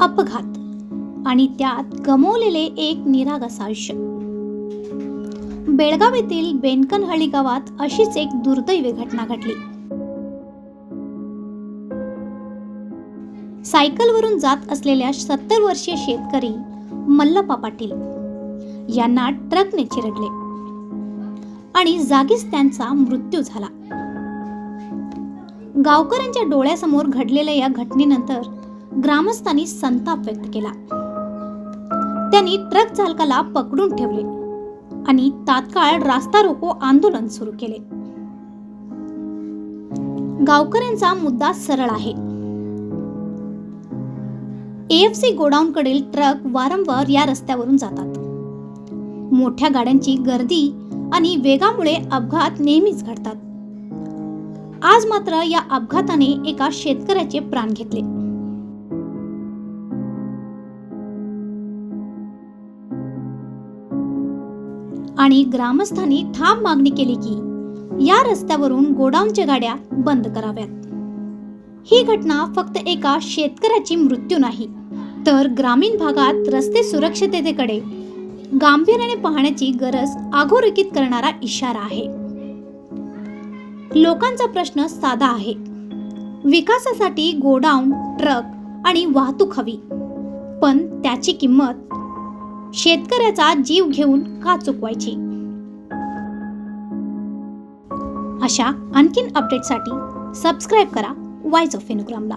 अपघात आणि त्यात गमवलेले एक निरागस आयुष्य. बेळगाव येथील बेनकनहळी गावात अशीच एक दुर्दैवी घटना घडली. सायकलवरून जात असलेल्या सत्तर वर्षीय शेतकरी मल्लप्पा पाटील यांना ट्रकने चिरडले आणि जागीच त्यांचा मृत्यू झाला. गावकऱ्यांच्या डोळ्यासमोर घडलेल्या या घटनेनंतर ग्रामस्थांनी संताप व्यक्त केला. त्यांनी ट्रक चालकाला पकडून ठेवले आणि तात्काळ रास्ता रोको आंदोलन सुरू केले. गावकऱ्यांचा मुद्दा सरळ आहे. एएफसी गोडाऊनकडील ट्रक वारंवार या रस्त्यावरून जातात. मोठ्या गाड्यांची गर्दी आणि वेगामुळे अपघात नेहमीच घडतात. आज मात्र या अपघाताने एका शेतकऱ्याचे प्राण घेतले. आणि ग्रामस्थांनी ठाम मागणी केली की या रस्त्यावरून गोडाऊनच्या गाड्या बंद कराव्यात. ही घटना फक्त एका शेतकऱ्याची मृत्यू नाही तर ग्रामीण भागात रस्ते सुरक्षिततेकडे गांभीर्याने पाहण्याची गरज अधोरेखित करणारा इशारा आहे. लोकांचा प्रश्न साधा आहे. विकासासाठी गोडाऊन ट्रक आणि वाहतूक हवी पण त्याची किंमत शेतकऱ्याचा जीव घेऊन का चुकवायची? अशा आणखीन अपडेटसाठी सबस्क्राईब करा वाईज ऑफ इनुग्रामला